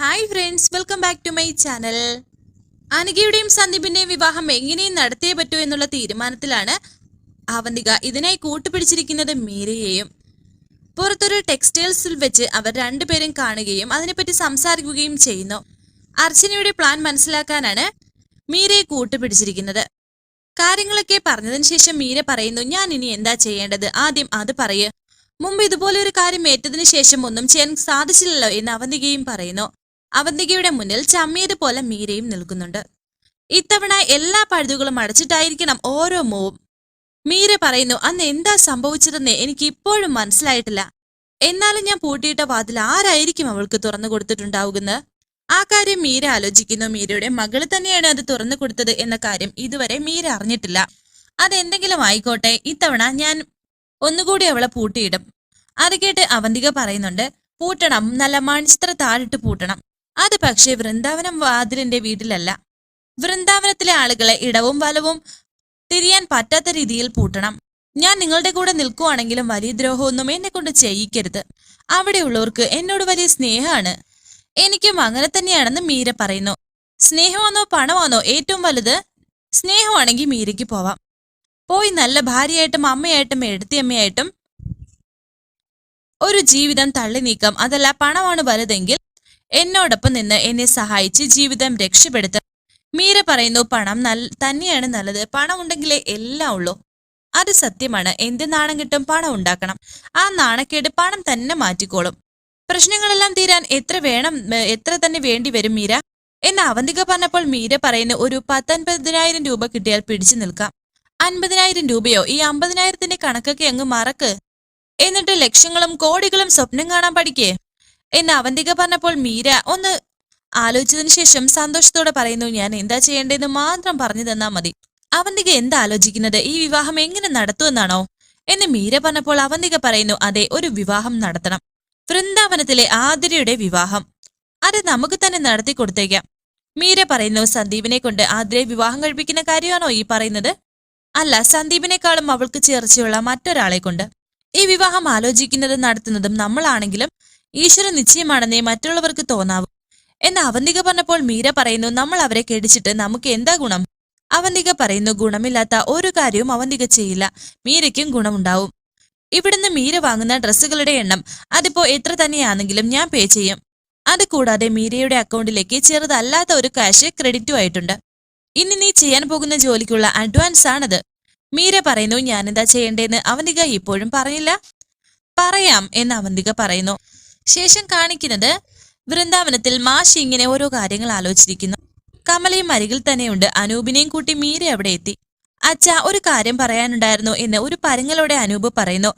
Hi friends welcome back to my channel അനുകയുടെയും സന്ദീപിന്റെയും വിവാഹം എങ്ങനെയും നടത്തേ പറ്റൂ എന്നുള്ള തീരുമാനത്തിലാണ് അവന്തിക ഇതിനായി കൂട്ടുപിടിച്ചിരിക്കുന്നത് മീരയെയും. പുറത്തൊരു ടെക്സ്റ്റൈൽസിൽ വെച്ച് അവർ രണ്ടുപേരും കാണുകയും അതിനെപ്പറ്റി സംസാരിക്കുകയും ചെയ്യുന്നു. അർച്ചനയുടെ പ്ലാൻ മനസ്സിലാക്കാനാണ് മീരയെ കൂട്ടുപിടിച്ചിരിക്കുന്നത്. കാര്യങ്ങളൊക്കെ പറഞ്ഞതിന് ശേഷം മീര പറയുന്നു ഞാൻ ഇനി എന്താ ചെയ്യേണ്ടത്? ആദ്യം അത് പറയൂ. മുമ്പ് ഇതുപോലെ ഒരു കാര്യം ഏറ്റതിനു ശേഷം ഒന്നും ചെയ്യാൻ സാധിച്ചില്ലല്ലോ എന്ന് അവന്തികയും പറയുന്നു. അവന്തികയുടെ മുന്നിൽ ചമ്മിയതുപോലെ മീരയും നിൽക്കുന്നുണ്ട്. ഇത്തവണ എല്ലാ പഴുതുകളും അടച്ചിട്ടായിരിക്കണം ഓരോ മൂവും. മീര പറയുന്നു അന്ന് എന്താ സംഭവിച്ചതെന്ന് എനിക്ക് ഇപ്പോഴും മനസ്സിലായിട്ടില്ല. എന്നാലും ഞാൻ പൂട്ടിയിട്ട വാതിൽ ആരായിരിക്കും അവൾക്ക് തുറന്നു കൊടുത്തിട്ടുണ്ടാവുന്നത് ആ കാര്യം മീര ആലോചിക്കുന്നു. മീരയുടെ മകൾ തന്നെയാണ് അത് തുറന്നു കൊടുത്തത് എന്ന കാര്യം ഇതുവരെ മീര അറിഞ്ഞിട്ടില്ല. അതെന്തെങ്കിലും ആയിക്കോട്ടെ ഇത്തവണ ഞാൻ ഒന്നുകൂടി അവളെ പൂട്ടിയിടും. അത് കേട്ട് അവന്തിക പറയുന്നുണ്ട് പൂട്ടണം നല്ല മൺചിത്ര താഴിട്ട് പൂട്ടണം. അത് പക്ഷേ വൃന്ദാവനം വാതിലിന്റെ വീട്ടിലല്ല. വൃന്ദാവനത്തിലെ ആളുകളെ ഇടവും വലവും തിരിയാൻ പറ്റാത്ത രീതിയിൽ പൂട്ടണം. ഞാൻ നിങ്ങളുടെ കൂടെ നിൽക്കുവാണെങ്കിലും വലിയ ദ്രോഹമൊന്നും എന്നെ കൊണ്ട് ചെയ്യിക്കരുത്. അവിടെയുള്ളവർക്ക് എന്നോട് വലിയ സ്നേഹമാണ്. എനിക്കും അങ്ങനെ തന്നെയാണെന്ന് മീര പറയുന്നു. സ്നേഹമാണോ പണമാണോ ഏറ്റവും വലുത്? സ്നേഹമാണെങ്കിൽ മീരയ്ക്ക് പോവാം. പോയി നല്ല ഭാര്യയായിട്ടും അമ്മയായിട്ടും എടുത്തിയമ്മയായിട്ടും ഒരു ജീവിതം തള്ളി നീക്കാം അതല്ല പണമാണ് വലുതെങ്കിൽ എന്നോടൊപ്പം നിന്ന് എന്നെ സഹായിച്ച് ജീവിതം രക്ഷപ്പെടുത്ത മീര പറയുന്നു പണം തന്നെയാണ് നല്ലത്. പണം ഉണ്ടെങ്കിലേ എല്ലാം ഉള്ളൂ. അത് സത്യമാണ്. എന്ത് നാണം കിട്ടും പണം ഉണ്ടാക്കണം. ആ നാണക്കേട് പണം തന്നെ മാറ്റിക്കോളും. പ്രശ്നങ്ങളെല്ലാം തീരാൻ എത്ര വേണം എത്ര തന്നെ വേണ്ടി വരും മീര? എന്ന് അവന്തിക പറഞ്ഞപ്പോൾ മീര പറയുന്നു ഒരു പത്തൊൻപതിനായിരം രൂപ കിട്ടിയാൽ പിടിച്ചു നിൽക്കാം. അൻപതിനായിരം രൂപയോ? ഈ അമ്പതിനായിരത്തിന്റെ കണക്കൊക്കെ അങ്ങ് മറക്ക്. എന്നിട്ട് ലക്ഷങ്ങളും കോടികളും സ്വപ്നം കാണാൻ പഠിക്കേ? എന്ന് അവന്തിക പറഞ്ഞപ്പോൾ മീര ഒന്ന് ആലോചിച്ചതിനു ശേഷം സന്തോഷത്തോടെ പറയുന്നു ഞാൻ എന്താ ചെയ്യേണ്ടതെന്ന് മാത്രം പറഞ്ഞു തന്നാ മതി. അവന്തിക എന്താ ആലോചിക്കുന്നത്? ഈ വിവാഹം എങ്ങനെ നടത്തുമെന്നാണോ? എന്ന് മീര പറഞ്ഞപ്പോൾ അവന്തിക പറയുന്നു അതെ ഒരു വിവാഹം നടത്തണം. വൃന്ദാവനത്തിലെ ആതിരയുടെ വിവാഹം. അത് നമുക്ക് തന്നെ നടത്തി കൊടുത്തേക്കാം. മീര പറയുന്നു സന്ദീപിനെ കൊണ്ട് ആതിരയെ വിവാഹം കഴിപ്പിക്കുന്ന കാര്യമാണോ ഈ പറയുന്നത്? അല്ല സന്ദീപിനേക്കാളും അവൾക്ക് ചേർച്ചയുള്ള മറ്റൊരാളെ കൊണ്ട്. ഈ വിവാഹം ആലോചിക്കുന്നതും നടത്തുന്നതും നമ്മളാണെങ്കിലും ഈശ്വര നിശ്ചയമാണെന്നേ മറ്റുള്ളവർക്ക് തോന്നാവൂ. എന്ന് അവന്തിക പറഞ്ഞപ്പോൾ മീര പറയുന്നു നമ്മൾ അവരെ കേടിച്ചിട്ട് നമുക്ക് എന്താ ഗുണം? അവന്തിക പറയുന്നു ഗുണമില്ലാത്ത ഒരു കാര്യവും അവന്തിക ചെയ്യില്ല. മീരയ്ക്കും ഗുണമുണ്ടാവും. ഇവിടുന്ന് മീര വാങ്ങുന്ന ഡ്രസ്സുകളുടെ എണ്ണം അതിപ്പോ എത്ര തന്നെയാണെങ്കിലും ഞാൻ പേ ചെയ്യും. അത് കൂടാതെ മീരയുടെ അക്കൗണ്ടിലേക്ക് ചെറുതല്ലാത്ത ഒരു കാശ് ക്രെഡിറ്റും ആയിട്ടുണ്ട്. ഇനി നീ ചെയ്യാൻ പോകുന്ന ജോലിക്കുള്ള അഡ്വാൻസ് ആണത്. മീര പറയുന്നു ഞാനെന്താ ചെയ്യേണ്ടതെന്ന് അവന്തിക ഇപ്പോഴും പറയില്ല പറയാം എന്ന് അവന്തിക പറയുന്നു. ശേഷം കാണിക്കുന്നത് വൃന്ദാവനത്തിൽ മാഷി ഇങ്ങനെ ഓരോ കാര്യങ്ങൾ ആലോചിച്ചിരിക്കുന്നു. കമലയും അരികിൽ തന്നെയുണ്ട്. അനൂപിനെയും കൂട്ടി മീര അവിടെ എത്തി. അച്ഛ ഒരു കാര്യം പറയാനുണ്ടായിരുന്നു എന്ന് ഒരു പരങ്ങളോടെ അനൂപ് പറയുന്നു.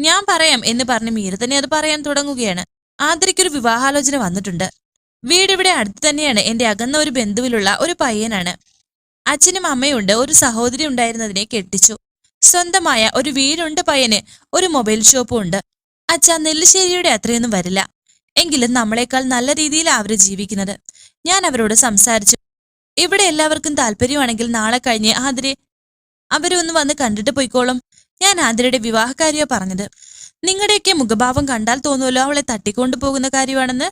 ഞാൻ പറയാം എന്ന് പറഞ്ഞ് മീര തന്നെ അത് പറയാൻ തുടങ്ങുകയാണ്. ആദരിക്കൊരു വിവാഹാലോചന വന്നിട്ടുണ്ട്. വീട് ഇവിടെ അടുത്ത് തന്നെയാണ്. എന്റെ അകന്ന ഒരു ബന്ധുവിലുള്ള ഒരു പയ്യനാണ്. അച്ഛനും അമ്മയുണ്ട്. ഒരു സഹോദരി ഉണ്ടായിരുന്നതിനെ കെട്ടിച്ചു. സ്വന്തമായ ഒരു വീടുണ്ട് പയ്യന്. ഒരു മൊബൈൽ ഷോപ്പും ഉണ്ട്. അച്ഛ നെല്ലിശ്ശേരിയുടെ അത്രയൊന്നും വരില്ല. എങ്കിലും നമ്മളെക്കാൾ നല്ല രീതിയിൽ അവർ ജീവിക്കുന്നത്. ഞാൻ അവരോട് സംസാരിച്ചു. ഇവിടെ എല്ലാവർക്കും താല്പര്യമാണെങ്കിൽ നാളെ കഴിഞ്ഞ് ആതിരെ അവരൊന്ന് വന്ന് കണ്ടിട്ട് പോയിക്കോളും. ഞാൻ ആതിരയുടെ വിവാഹകാര്യ പറഞ്ഞത്. നിങ്ങളുടെയൊക്കെ മുഖഭാവം കണ്ടാൽ തോന്നുമല്ലോ അവളെ തട്ടിക്കൊണ്ടു പോകുന്ന കാര്യമാണെന്ന്.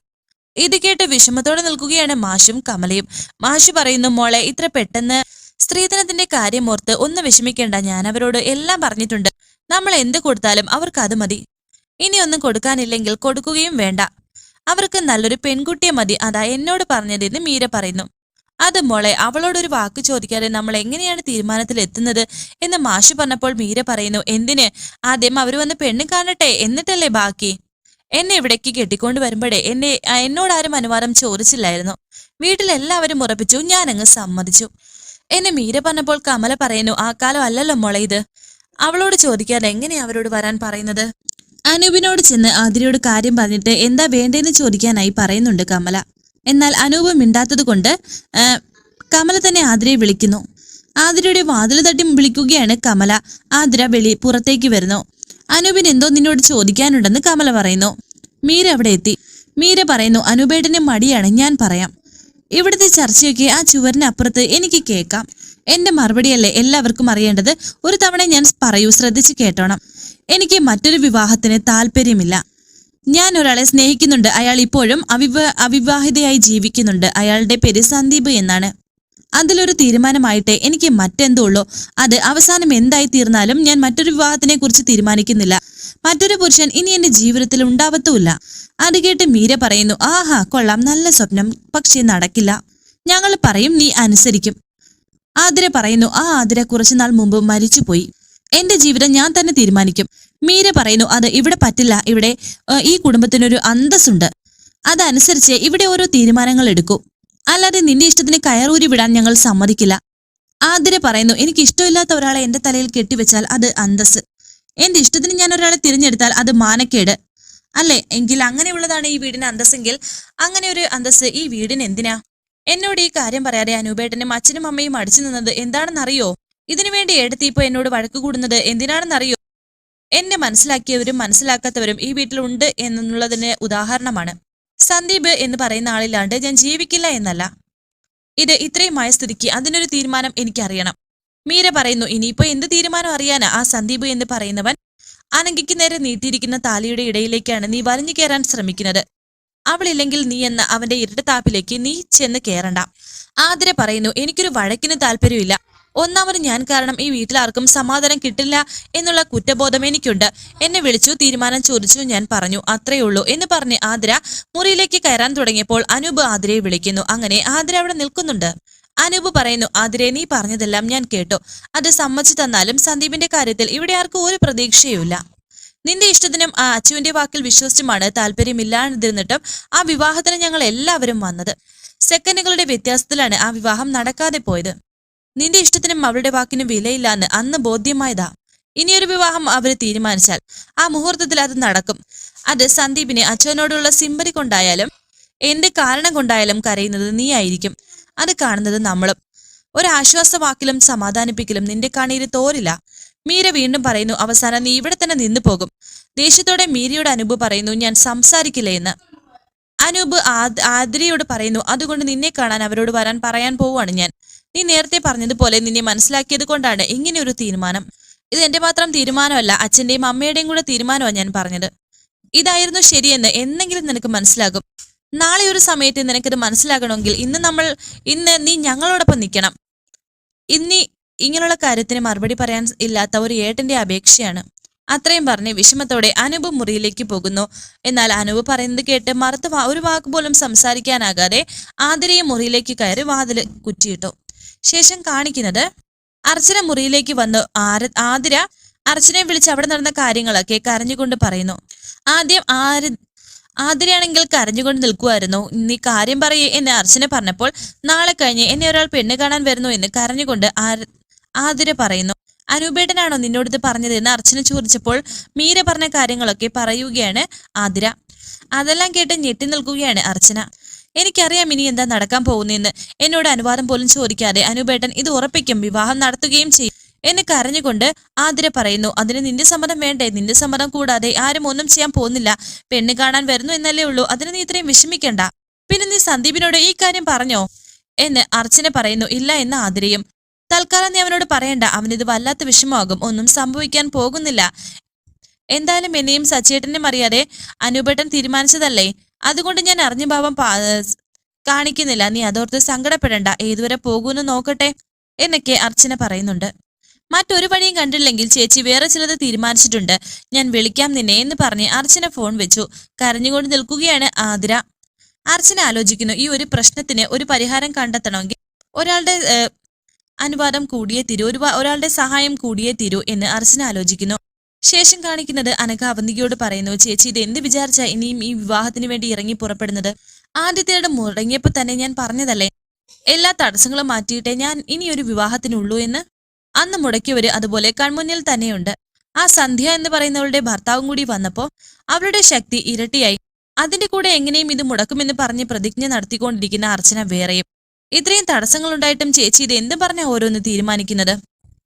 ഇത് കേട്ട് വിഷമത്തോടെ നിൽക്കുകയാണ് മാഷും കമലയും. മാഷു പറയുന്നു മോളെ ഇത്ര പെട്ടെന്ന് സ്ത്രീധനത്തിന്റെ കാര്യം ഓർത്ത് ഒന്ന് വിഷമിക്കേണ്ട. ഞാൻ അവരോട് എല്ലാം പറഞ്ഞിട്ടുണ്ട്. നമ്മൾ എന്ത് കൊടുത്താലും അവർക്ക് അത് മതി. ഇനി ഒന്നും കൊടുക്കാനില്ലെങ്കിൽ കൊടുക്കുകയും വേണ്ട. അവർക്ക് നല്ലൊരു പെൺകുട്ടിയെ മതി അതാ എന്നോട് പറഞ്ഞതെന്ന് മീര പറയുന്നു. അത് മോളെ അവളോടൊരു വാക്ക് ചോദിക്കാതെ നമ്മൾ എങ്ങനെയാണ് തീരുമാനത്തിൽ എത്തുന്നത് എന്ന് മാഷ് പറഞ്ഞപ്പോൾ മീര പറയുന്നു എന്തിന്? ആദ്യം അവർ വന്ന് പെണ്ണ് കാണട്ടെ എന്നിട്ടല്ലേ ബാക്കി? എന്നെ ഇവിടേക്ക് കെട്ടിക്കൊണ്ട് വരുമ്പോഴേ എന്നെ എന്നോടാരും അനുവാദം ചോദിച്ചില്ലായിരുന്നു. വീട്ടിലെല്ലാവരും ഉറപ്പിച്ചു ഞാനങ്ങ് സമ്മതിച്ചു. എന്നെ മീര പറഞ്ഞപ്പോൾ കമല പറയുന്നു ആ കാലം അല്ലല്ലോ മോളെ ഇത്. അവളോട് ചോദിക്കാതെ എങ്ങനെയാ അവരോട് വരാൻ പറയുന്നത്? അനൂപിനോട് ചെന്ന് ആതിരയോട് കാര്യം പറഞ്ഞിട്ട് എന്താ വേണ്ടതെന്ന് ചോദിക്കാനായി പറയുന്നുണ്ട് കമല. എന്നാൽ അനൂപ് മിണ്ടാത്തത് കൊണ്ട് കമല തന്നെ ആതിരയെ വിളിക്കുന്നു. ആതിരയുടെ വാതിൽ തട്ടി വിളിക്കുകയാണ് കമല. ആതിര വെളി പുറത്തേക്ക് വരുന്നു. അനൂപിന് എന്തോ നിന്നോട് ചോദിക്കാനുണ്ടെന്ന് കമല പറയുന്നു. മീര അവിടെ എത്തി. മീര പറയുന്നു അനൂപേട്ടന് മടിയാണ് ഞാൻ പറയാം. ഇവിടുത്തെ ചർച്ചയൊക്കെ ആ ചുവരിനപ്പുറത്ത് എനിക്ക് കേൾക്കാം. എന്റെ മറുപടിയല്ലേ എല്ലാവർക്കും അറിയേണ്ടത്? ഒരു തവണ ഞാൻ പറയൂ ശ്രദ്ധിച്ച് കേട്ടോണം. എനിക്ക് മറ്റൊരു വിവാഹത്തിന് താല്പര്യമില്ല. ഞാൻ ഒരാളെ സ്നേഹിക്കുന്നുണ്ട്. അയാൾ ഇപ്പോഴും അവിവ അവിവാഹിതയായി ജീവിക്കുന്നുണ്ട്. അയാളുടെ പേര് സന്ദീപ് എന്നാണ്. അതിലൊരു തീരുമാനമായിട്ടെ എനിക്ക് മറ്റെന്തോ ഉള്ളൂ. അത് അവസാനം എന്തായി തീർന്നാലും ഞാൻ മറ്റൊരു വിവാഹത്തിനെ കുറിച്ച് തീരുമാനിക്കുന്നില്ല. മറ്റൊരു പുരുഷൻ ഇനി എന്റെ ജീവിതത്തിൽ ഉണ്ടാവത്തുമില്ല. അത് കേട്ട് മീര പറയുന്നു ആഹാ കൊള്ളാം. നല്ല സ്വപ്നം. പക്ഷേ നടക്കില്ല. ഞങ്ങൾ പറയും നീ അനുസരിക്കും. ആതിര പറയുന്നു ആ ആതിര കുറച്ചുനാൾ മുമ്പ് മരിച്ചുപോയി. എന്റെ ജീവിതം ഞാൻ തന്നെ തീരുമാനിക്കും. മീര പറയുന്നു അത് ഇവിടെ പറ്റില്ല. ഇവിടെ ഈ കുടുംബത്തിനൊരു അന്തസ്സുണ്ട്. അതനുസരിച്ച് ഇവിടെ ഓരോ തീരുമാനങ്ങൾ എടുക്കൂ. അല്ലാതെ നിന്റെ ഇഷ്ടത്തിന് കയറൂരി വിടാൻ ഞങ്ങൾ സമ്മതിക്കില്ല. ആതിര പറയുന്നു എനിക്ക് ഇഷ്ടമില്ലാത്ത ഒരാളെ എന്റെ തലയിൽ കെട്ടിവെച്ചാൽ അത് അന്തസ് എന്റെ ഇഷ്ടത്തിന് ഞാൻ ഒരാളെ തിരഞ്ഞെടുത്താൽ അത് മാനക്കേട്. അല്ലേ? എങ്കിൽ അങ്ങനെയുള്ളതാണ് ഈ വീടിന് അന്തസ്സെങ്കിൽ അങ്ങനെ ഒരു അന്തസ് ഈ വീടിന് എന്തിനാ? എന്നോട് ഈ കാര്യം പറയാതെ അനൂപേട്ടനും അച്ഛനും അമ്മയും അടിച്ചു നിന്നത് എന്താണെന്നറിയോ? ഇതിനു വേണ്ടി എടുത്തി ഇപ്പൊ എന്നോട് വഴക്ക് കൂടുന്നത് എന്തിനാണെന്നറിയോ? എന്നെ മനസ്സിലാക്കിയവരും മനസ്സിലാക്കാത്തവരും ഈ വീട്ടിലുണ്ട് എന്നുള്ളതിന് ഉദാഹരണമാണ്. സന്ദീപ് എന്ന് പറയുന്ന ആളില്ലാണ്ട് ഞാൻ ജീവിക്കില്ല എന്നല്ല. ഇത് ഇത്രയുമായ സ്ഥിതിക്ക് അതിനൊരു തീരുമാനം എനിക്കറിയണം. മീര പറയുന്നു ഇനിയിപ്പോ എന്ത് തീരുമാനം അറിയാനാ ആ സന്ദീപ് എന്ന് പറയുന്നവൻ? അനങ്കിക്ക് നേരെ നീട്ടിയിരിക്കുന്ന താലിയുടെ ഇടയിലേക്കാണ് നീ വലഞ്ഞു കയറാൻ ശ്രമിക്കുന്നത്. അവളില്ലെങ്കിൽ നീ എന്ന അവന്റെ ഇരട്ടത്താപ്പിലേക്ക് നീ ചെന്ന് കയറണ്ട. ആതിര പറയുന്നു എനിക്കൊരു വഴക്കിന് താല്പര്യമില്ല. ഒന്നാമത് ഞാൻ കാരണം ഈ വീട്ടിൽ ആർക്കും സമാധാനം കിട്ടില്ല എന്നുള്ള കുറ്റബോധം എനിക്കുണ്ട്. എന്നെ വിളിച്ചു തീരുമാനം ചോദിച്ചു ഞാൻ പറഞ്ഞു അത്രയേ ഉള്ളൂ എന്ന് പറഞ്ഞ് ആതിര മുറിയിലേക്ക് കയറാൻ തുടങ്ങിയപ്പോൾ അനൂപ് ആതിരയെ വിളിക്കുന്നു. അങ്ങനെ ആതിര അവിടെ നിൽക്കുന്നുണ്ട്? അനൂപ് പറയുന്നു ആതിരെ നീ പറഞ്ഞതെല്ലാം ഞാൻ കേട്ടു. അത് സമ്മതിച്ചു തന്നാലും സന്ദീപിന്റെ കാര്യത്തിൽ ഇവിടെ ആർക്കും ഒരു പ്രതീക്ഷയുമില്ല. നിന്റെ ഇഷ്ടത്തിനും ആ അച്ചുവിന്റെ വാക്കിൽ വിശ്വസിച്ചുമാണ് താല്പര്യമില്ലാതിരുന്നിട്ടും ആ വിവാഹത്തിന് ഞങ്ങൾ എല്ലാവരും വന്നത്. സെക്കൻഡുകളുടെ വ്യത്യാസത്തിലാണ് ആ വിവാഹം നടക്കാതെ പോയത്. നിന്റെ ഇഷ്ടത്തിനും അവളുടെ വാക്കിനും വിലയില്ലാന്ന് അന്ന് ബോധ്യമായതാ. ഇനിയൊരു വിവാഹം അവർ തീരുമാനിച്ചാൽ ആ മുഹൂർത്തത്തിൽ അത് നടക്കും. അത് സന്ദീപിനെ അച്ഛനോടുള്ള സിമ്പതി കൊണ്ടായാലും എന്റെ കാരണം കൊണ്ടായാലും കരയുന്നത് നീ ആയിരിക്കും. അത് കാണുന്നത് നമ്മളും. ഒരാശ്വാസ വാക്കിലും സമാധാനിപ്പിക്കലും നിന്റെ കണ്ണീര് തോരില്ല. മീര വീണ്ടും പറയുന്നു അവസാനം നീ ഇവിടെ തന്നെ നിന്നു പോകും. ദേഷ്യത്തോടെ മീരയുടെ അനൂപ് പറയുന്നു ഞാൻ സംസാരിക്കില്ല എന്ന്. അനൂപ് ആദ്- ആതിരയോട് പറയുന്നു അതുകൊണ്ട് നിന്നെ കാണാൻ അവരോട് വരാൻ പറയാൻ പോവുകയാണ് ഞാൻ. നീ നേരത്തെ പറഞ്ഞതുപോലെ നിന്നെ മനസ്സിലാക്കിയത് കൊണ്ടാണ് ഇങ്ങനെ ഒരു തീരുമാനം. ഇത് എന്റെ മാത്രം തീരുമാനമല്ല അച്ഛന്റെയും അമ്മയുടെയും കൂടെ തീരുമാനമാണ് ഞാൻ പറഞ്ഞത്. ഇതായിരുന്നു ശരിയെന്ന് എന്നെങ്കിലും നിനക്ക് മനസ്സിലാകും. നാളെ ഒരു സമയത്ത് നിനക്കിത് മനസ്സിലാകണമെങ്കിൽ ഇന്ന് നമ്മൾ ഇന്ന് നീ ഞങ്ങളോടൊപ്പം നിൽക്കണം. ഇനി ഇങ്ങനെയുള്ള കാര്യത്തിന് മറുപടി പറയാൻ ഇല്ലാത്ത ഒരു ഏട്ടന്റെ അപേക്ഷയാണ്. അത്രയും പറഞ്ഞ് വിഷമത്തോടെ അനൂപ് മുറിയിലേക്ക് പോകുന്നു. എന്നാൽ അനൂപ് പറയുന്നത് കേട്ട് മറുത്ത ഒരു വാക്ക് പോലും സംസാരിക്കാനാകാതെ ആതിരയെ മുറിയിലേക്ക് കയറി വാതിൽ കുറ്റിയിട്ടു. ശേഷം കാണിക്കുന്നത് അർച്ചന മുറിയിലേക്ക് വന്നു. ആര ആതിര അർച്ചനയെ വിളിച്ച് അവിടെ നടന്ന കാര്യങ്ങളൊക്കെ കരഞ്ഞുകൊണ്ട് പറയുന്നു. ആദ്യം ആര് ആതിരയാണെങ്കിൽ കരഞ്ഞുകൊണ്ട് നിൽക്കുമായിരുന്നു നീ കാര്യം പറയേ എന്ന് അർച്ചന പറഞ്ഞപ്പോൾ നാളെ കഴിഞ്ഞ് എന്നെ ഒരാൾ പെണ്ണ് കാണാൻ വരുന്നു എന്ന് കരഞ്ഞുകൊണ്ട് ആതിര പറയുന്നു. അനൂപേട്ടനാണോ നിന്നോട് ഇത് പറഞ്ഞത് എന്ന് അർച്ചന ചോദിച്ചപ്പോൾ മീര പറഞ്ഞ കാര്യങ്ങളൊക്കെ പറയുകയാണ് ആതിര. അതെല്ലാം കേട്ട് ഞെട്ടി നിൽക്കുകയാണ് അർച്ചന. എനിക്കറിയാം ഇനി എന്താ നടക്കാൻ പോകുന്നതെന്ന് എന്നോട് അനുവാദം പോലും ചോദിക്കാതെ അനുപേട്ടൻ ഇത് ഉറപ്പിക്കും വിവാഹം നടത്തുകയും ചെയ്യും. എന്ന് കരഞ്ഞുകൊണ്ട് ആതിര പറയുന്നു അതിന് നിന്റെ സമ്മതം വേണ്ടേ? നിന്റെ സമ്മതം കൂടാതെ ആരും ഒന്നും ചെയ്യാൻ പോകുന്നില്ല. പെണ്ണ് കാണാൻ വരുന്നു എന്നല്ലേ ഉള്ളൂ. അതിന് നീ ഇത്രയും വിഷമിക്കണ്ട. പിന്നെ നീ സന്ദീപിനോട് ഈ കാര്യം പറഞ്ഞോ? എന്ന് അർച്ചന പറയുന്നു ഇല്ല എന്ന് ആതിരയും. തൽക്കാലം നീ അവനോട് പറയണ്ട. അവനിത് വല്ലാത്ത വിഷമമാകും. ഒന്നും സംഭവിക്കാൻ പോകുന്നില്ല. എന്തായാലും എന്നെയും സച്ചേട്ടനെയും അറിയാതെ അനുപേട്ടൻ തീരുമാനിച്ചതല്ലേ? അതുകൊണ്ട് ഞാൻ അറിഞ്ഞ ഭാവം കാണിക്കുന്നില്ല. നീ അതോർത്ത് സങ്കടപ്പെടണ്ട. ഏതുവരെ പോകൂന്ന് നോക്കട്ടെ എന്നൊക്കെ അർച്ചന പറയുന്നുണ്ട്. മറ്റൊരു വഴിയും കണ്ടില്ലെങ്കിൽ ചേച്ചി വേറെ ചിലത് തീരുമാനിച്ചിട്ടുണ്ട്. ഞാൻ വിളിക്കാം നിന്നെ എന്ന് പറഞ്ഞ് അർച്ചന ഫോൺ വെച്ചു. കരഞ്ഞുകൊണ്ട് നിൽക്കുകയാണ് ആതിര. അർച്ചന ആലോചിക്കുന്നു ഈ ഒരു പ്രശ്നത്തിന് ഒരു പരിഹാരം കണ്ടെത്തണമെങ്കിൽ ഒരാളുടെ അനുവാദം കൂടിയേ തീരൂ. ഒരു ഒരാളുടെ സഹായം കൂടിയേ തീരൂ എന്ന് അർച്ചന ആലോചിക്കുന്നു. ശേഷം കാണിക്കുന്നത് അനഘ അവന്തികയോട് പറയുന്നു ചേച്ചി ഇത് എന്ത് വിചാരിച്ചാ ഇനിയും ഈ വിവാഹത്തിന് വേണ്ടി ഇറങ്ങി പുറപ്പെടുന്നത്? ആദ്യത്തേടെ മുടങ്ങിയപ്പോ തന്നെ ഞാൻ പറഞ്ഞതല്ലേ? എല്ലാ തടസ്സങ്ങളും മാറ്റിയിട്ടേ ഞാൻ ഇനി ഒരു വിവാഹത്തിനുള്ളൂ എന്ന്? അന്ന് മുടക്കിയവര് അതുപോലെ കൺമുന്നിൽ തന്നെയുണ്ട്. ആ സന്ധ്യ എന്ന് പറയുന്നവളുടെ ഭർത്താവും കൂടി വന്നപ്പോ അവളുടെ ശക്തി ഇരട്ടിയായി. അതിന്റെ കൂടെ എങ്ങനെയും ഇത് മുടക്കുമെന്ന് പറഞ്ഞ് പ്രതിജ്ഞ നടത്തിക്കൊണ്ടിരിക്കുന്ന അർച്ചന വേറെയും. ഇത്രയും തടസ്സങ്ങളുണ്ടായിട്ടും ചേച്ചി ഇത് എന്ത് പറഞ്ഞ ഓരോന്ന് തീരുമാനിക്കുന്നത്?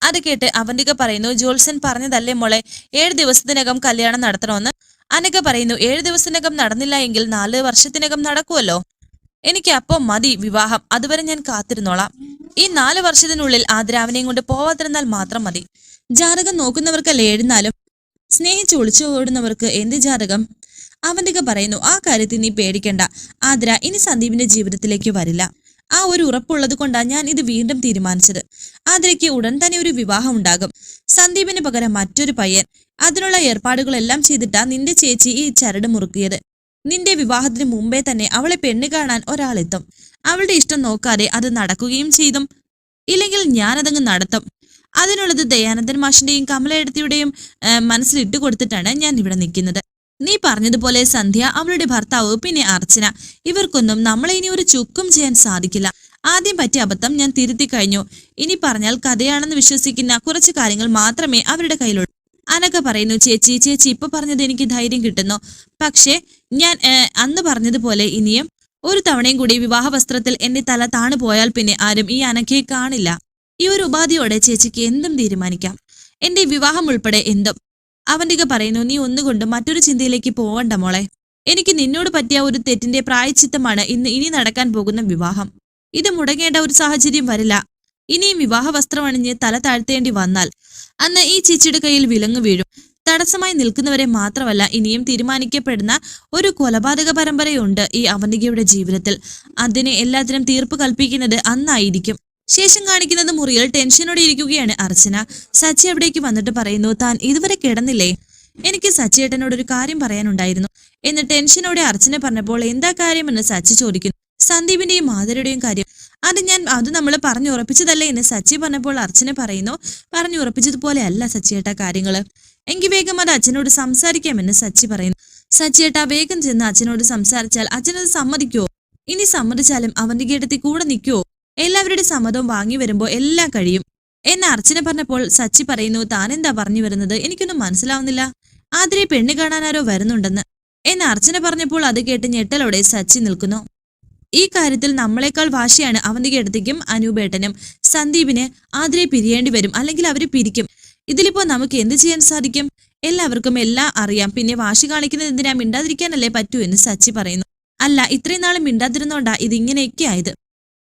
അത് കേട്ട് അവന്തിക പറയുന്നു ജോത്സൻ പറഞ്ഞതല്ലേ മോളെ ഏഴ് ദിവസത്തിനകം കല്യാണം നടത്തണമെന്ന്? അനക പറയുന്നു ഏഴ് ദിവസത്തിനകം നടന്നില്ല എങ്കിൽ നാല് വർഷത്തിനകം നടക്കുമല്ലോ എനിക്ക് അപ്പം മതി വിവാഹം. അതുവരെ ഞാൻ കാത്തിരുന്നോളാം. ഈ നാല് വർഷത്തിനുള്ളിൽ ആദ്രാവിനെയും കൊണ്ട് പോവാതിരുന്നാൽ മാത്രം മതി. ജാതകം നോക്കുന്നവർക്കല്ലേ എഴുന്നാലും? സ്നേഹിച്ച് ഒളിച്ചു ഓടുന്നവർക്ക് എന്ത് ജാതകം? അവന്തിക പറയുന്നു ആ കാര്യത്തിൽ നീ പേടിക്കണ്ട. ആദ്ര ഇനി സന്ദീപിന്റെ ജീവിതത്തിലേക്ക് വരില്ല. ആ ഒരു ഉറപ്പുള്ളത് കൊണ്ടാണ് ഞാൻ ഇത് വീണ്ടും തീരുമാനിച്ചത്. ആതിരയ്ക്ക് ഉടൻ തന്നെ ഒരു വിവാഹം ഉണ്ടാകും. സന്ദീപിന് പകരം മറ്റൊരു പയ്യൻ. അതിനുള്ള ഏർപ്പാടുകളെല്ലാം ചെയ്തിട്ടാ നിന്റെ ചേച്ചി ഈ ചരട് മുറുക്കിയത്. നിന്റെ വിവാഹത്തിന് മുമ്പേ തന്നെ അവളെ പെണ്ണ് കാണാൻ ഒരാളെത്തും. അവളുടെ ഇഷ്ടം നോക്കാതെ അത് നടക്കുകയും ചെയ്തും. ഇല്ലെങ്കിൽ ഞാനതങ്ങ് നടത്തും. അതിനുള്ളത് ദയാനന്ദൻ മാഷിന്റെയും കമലയെടുത്തിയുടെയും മനസ്സിലിട്ട് കൊടുത്തിട്ടാണ് ഞാൻ ഇവിടെ നിൽക്കുന്നത്. നീ പറഞ്ഞതുപോലെ സന്ധ്യ അവളുടെ ഭർത്താവ് പിന്നെ അർച്ചന. ഇവർക്കൊന്നും നമ്മളെ ഇനി ഒരു ചുക്കും ചെയ്യാൻ സാധിക്കില്ല. ആദ്യം പറ്റിയ അബദ്ധം ഞാൻ തിരുത്തി കഴിഞ്ഞു. ഇനി പറഞ്ഞാൽ കഥയാണെന്ന് വിശ്വസിക്കുന്ന കുറച്ച് കാര്യങ്ങൾ മാത്രമേ അവരുടെ കയ്യിലുള്ളൂ. അനക്ക പറയുന്നു ചേച്ചി ചേച്ചി ഇപ്പൊ പറഞ്ഞത് എനിക്ക് ധൈര്യം കിട്ടുന്നു. പക്ഷേ ഞാൻ അന്ന് പറഞ്ഞതുപോലെ ഇനിയും ഒരു തവണയും കൂടി വിവാഹ വസ്ത്രത്തിൽ എന്റെ തല താണു പോയാൽ പിന്നെ ആരും ഈ അനക്കയെ കാണില്ല. ഈ ഒരു ഉപാധിയോടെ ചേച്ചിക്ക് എന്തും തീരുമാനിക്കാം. എന്റെ വിവാഹം ഉൾപ്പെടെ എന്തും. അവന്തിക പറയുന്നു നീ ഒന്നുകൊണ്ട് മറ്റൊരു ചിന്തയിലേക്ക് പോവണ്ട മോളെ. എനിക്ക് നിന്നോട് പറ്റിയ ഒരു തെറ്റിന്റെ പ്രായച്ചിത്തമാണ് ഇന്ന് ഇനി നടക്കാൻ പോകുന്ന വിവാഹം. ഇത് മുടങ്ങേണ്ട ഒരു സാഹചര്യം വരില്ല. ഇനിയും വിവാഹ വസ്ത്രമണിഞ്ഞ് തല താഴ്ത്തേണ്ടി വന്നാൽ അന്ന് ഈ ചേച്ചിയുടെ കയ്യിൽ വിലങ്ങ് വീഴും. തടസ്സമായി നിൽക്കുന്നവരെ മാത്രമല്ല ഇനിയും തീരുമാനിക്കപ്പെടുന്ന ഒരു കൊലപാതക പരമ്പരയുണ്ട് ഈ അവന്തികയുടെ ജീവിതത്തിൽ. അതിനെ എല്ലാത്തിനും തീർപ്പ് കൽപ്പിക്കുന്നത് അന്നായിരിക്കും. ശേഷം കാണിക്കുന്നത് മുറിയിൽ ടെൻഷനോടെ ഇരിക്കുകയാണ് അർച്ചന. സച്ചി അവിടേക്ക് വന്നിട്ട് പറയുന്നു താൻ ഇതുവരെ കിടന്നില്ലേ? എനിക്ക് സച്ചിയേട്ടനോട് ഒരു കാര്യം പറയാനുണ്ടായിരുന്നു. എന്ന് ടെൻഷനോടെ അർച്ചന പറഞ്ഞപ്പോൾ എന്താ കാര്യമെന്ന് സച്ചി ചോദിക്കുന്നു. സന്ദീപിന്റെയും മാധുരയുടെയും കാര്യം. അത് ഞാൻ അത് നമ്മൾ പറഞ്ഞു ഉറപ്പിച്ചതല്ലേ? എന്ന് സച്ചി പറഞ്ഞപ്പോൾ അർച്ചന പറയുന്നു പറഞ്ഞു ഉറപ്പിച്ചതുപോലെ അല്ല സച്ചിയേട്ട കാര്യങ്ങൾ എങ്കിൽ വേഗം അത് അച്ഛനോട് സംസാരിക്കാമെന്ന് സച്ചി പറയുന്നു. സച്ചിയേട്ട വേഗം ചെന്ന് അച്ഛനോട് സംസാരിച്ചാൽ അച്ഛനത് സമ്മതിക്കുവോ? ഇനി സമ്മതിച്ചാലും അവന്റെ ഗേട്ടത്തിൽ കൂടെ നിൽക്കുവോ? എല്ലാവരുടെ സമ്മതവും വാങ്ങി വരുമ്പോൾ എല്ലാം കഴിയും. എന്ന് അർച്ചന പറഞ്ഞപ്പോൾ സച്ചി പറയുന്നു താൻ എന്താ പറഞ്ഞു വരുന്നത്? എനിക്കൊന്നും മനസ്സിലാവുന്നില്ല. ആതിരെ പെണ്ണ് കാണാനാരോ വരുന്നുണ്ടെന്ന്. എന്ന് അർച്ചന പറഞ്ഞപ്പോൾ അത് കേട്ട് ഞെട്ടലോടെ സച്ചി നിൽക്കുന്നു. ഈ കാര്യത്തിൽ നമ്മളെക്കാൾ വാശിയാണ് അവന്തികേട്ടത്തേക്കും അനൂപേട്ടനും. സന്ദീപിന് ആതിരെ പിരിയേണ്ടി വരും അല്ലെങ്കിൽ അവർ പിരിക്കും. ഇതിലിപ്പോ നമുക്ക് എന്ത് ചെയ്യാൻ സാധിക്കും? എല്ലാവർക്കും എല്ലാം അറിയാം. പിന്നെ വാശി കാണിക്കുന്നത് എന്തിനാ? മിണ്ടാതിരിക്കാനല്ലേ പറ്റൂ എന്ന് സച്ചി പറയുന്നു. അല്ല ഇത്രയും നാളും മിണ്ടാതിരുന്നോണ്ടാ ഇതിങ്ങനെയൊക്കെ ആയത്?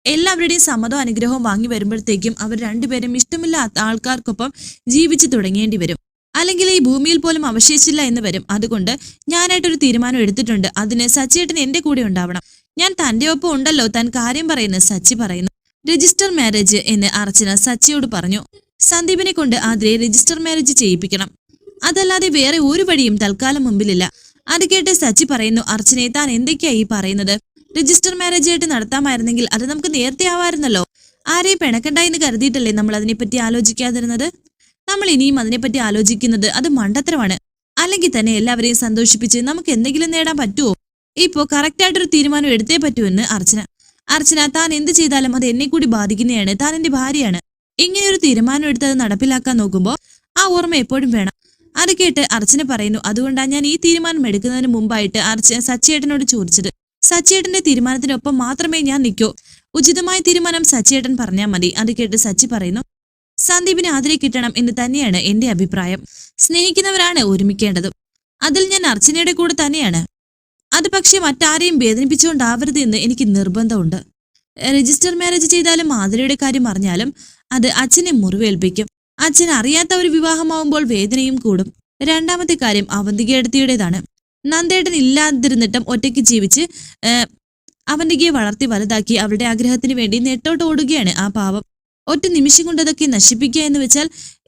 എല്ലാവരുടെയും സമ്മതവും അനുഗ്രഹവും വാങ്ങി വരുമ്പോഴത്തേക്കും അവർ രണ്ടുപേരും ഇഷ്ടമില്ലാത്ത ആൾക്കാർക്കൊപ്പം ജീവിച്ചു തുടങ്ങേണ്ടി വരും. അല്ലെങ്കിൽ ഈ ഭൂമിയിൽ പോലും അവശേഷിച്ചില്ല എന്ന് വരും. അതുകൊണ്ട് ഞാനായിട്ടൊരു തീരുമാനം എടുത്തിട്ടുണ്ട്. അതിന് സച്ചിയേട്ടൻ എന്റെ കൂടെ ഉണ്ടാവണം. ഞാൻ തന്റെ ഒപ്പം ഉണ്ടല്ലോ. താൻ കാര്യം പറയുന്ന. സച്ചി പറയുന്നു. രജിസ്റ്റർ മാരേജ് എന്ന് അർച്ചന സച്ചിയോട് പറഞ്ഞു. സന്ദീപിനെ കൊണ്ട് ആതിരെ രജിസ്റ്റർ മാരേജ് ചെയ്യിപ്പിക്കണം. അതല്ലാതെ വേറെ ഒരു വഴിയും തൽക്കാലം മുമ്പിലില്ല. അത് കേട്ട് സച്ചി പറയുന്നു അർച്ചനെ താൻ എന്തൊക്കെയായി പറയുന്നത്? രജിസ്റ്റർ മാരേജ് ആയിട്ട് നടത്താമായിരുന്നെങ്കിൽ അത് നമുക്ക് നേരത്തെ ആവായിരുന്നല്ലോ ആരെയും പിണക്കണ്ട എന്ന് കരുതിയിട്ടല്ലേ നമ്മൾ അതിനെപ്പറ്റി ആലോചിക്കാതിരുന്നത്? നമ്മൾ ഇനിയും അതിനെപ്പറ്റി ആലോചിക്കുന്നത് അത് മണ്ടത്തരമാണ്. അല്ലെങ്കിൽ തന്നെ എല്ലാവരെയും സന്തോഷിപ്പിച്ച് നമുക്ക് എന്തെങ്കിലും നേടാൻ പറ്റുമോ ഇപ്പോ കറക്റ്റായിട്ടൊരു തീരുമാനം എടുത്തേ പറ്റൂ എന്ന് അർച്ചന. അർച്ചന താൻ എന്ത് ചെയ്താലും അത് എന്നെ കൂടി ബാധിക്കുന്നതാണ് താൻ എന്റെ ഭാര്യയാണ്. ഇങ്ങനെ ഒരു തീരുമാനം എടുത്ത് അത് നടപ്പിലാക്കാൻ നോക്കുമ്പോൾ ആ ഓർമ്മ എപ്പോഴും വേണം. അത് കേട്ട് അർച്ചന പറയുന്നു അതുകൊണ്ടാണ് ഞാൻ ഈ തീരുമാനം എടുക്കുന്നതിന് മുമ്പായിട്ട് അർച്ച സച്ചിയേട്ടനോട് ചോദിച്ചത്. സച്ചിയേട്ടന്റെ തീരുമാനത്തിനൊപ്പം മാത്രമേ ഞാൻ നിൽക്കൂ ഉചിതമായ തീരുമാനം സച്ചിയേട്ടൻ പറഞ്ഞാൽ മതി. അത് കേട്ട് സച്ചി പറയുന്നു സന്ദീപിനെ ആദരി കിട്ടണം എന്ന് തന്നെയാണ് എന്റെ അഭിപ്രായം. സ്നേഹിക്കുന്നവരാണ് ഒരുമിക്കേണ്ടത്. അതിൽ ഞാൻ അർച്ചനയുടെ കൂടെ തന്നെയാണ്. അത് പക്ഷേ മറ്റാരെയും വേദനിപ്പിച്ചുകൊണ്ടാവരുത് എന്ന് എനിക്ക് നിർബന്ധമുണ്ട്. രജിസ്റ്റർ മാരേജ് ചെയ്താലും മാധുരയുടെ കാര്യം അറിഞ്ഞാലും അത് അച്ഛനെ മുറിവേൽപ്പിക്കും. അച്ഛൻ അറിയാത്ത ഒരു വിവാഹമാവുമ്പോൾ വേദനയും കൂടും. രണ്ടാമത്തെ കാര്യം അവന്തികയെടുത്തിയുടേതാണ് നന്ദേട്ടൻ ഇല്ലാതിരുന്നിട്ടും ഒറ്റയ്ക്ക് ജീവിച്ച് അവന്റെ ഗിയെ വളർത്തി വലുതാക്കി അവരുടെ ആഗ്രഹത്തിന് വേണ്ടി നെട്ടോട്ട് ഓടുകയാണ് ആ പാവം. ഒറ്റ നിമിഷം കൊണ്ട് അതൊക്കെ നശിപ്പിക്കുക എന്ന് വെച്ചാൽ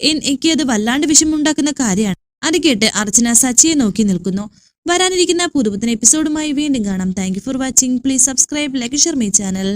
എനിക്ക് അത് വല്ലാണ്ട് വിഷമമുണ്ടാക്കുന്ന കാര്യമാണ്. അത് കേട്ട് അർച്ചന സച്ചിയെ നോക്കി നിൽക്കുന്നു. വരാനിരിക്കുന്ന പുതുപുത്തൻ എപ്പിസോഡുമായി വീണ്ടും കാണാം. Thank for watching please subscribe like share my channel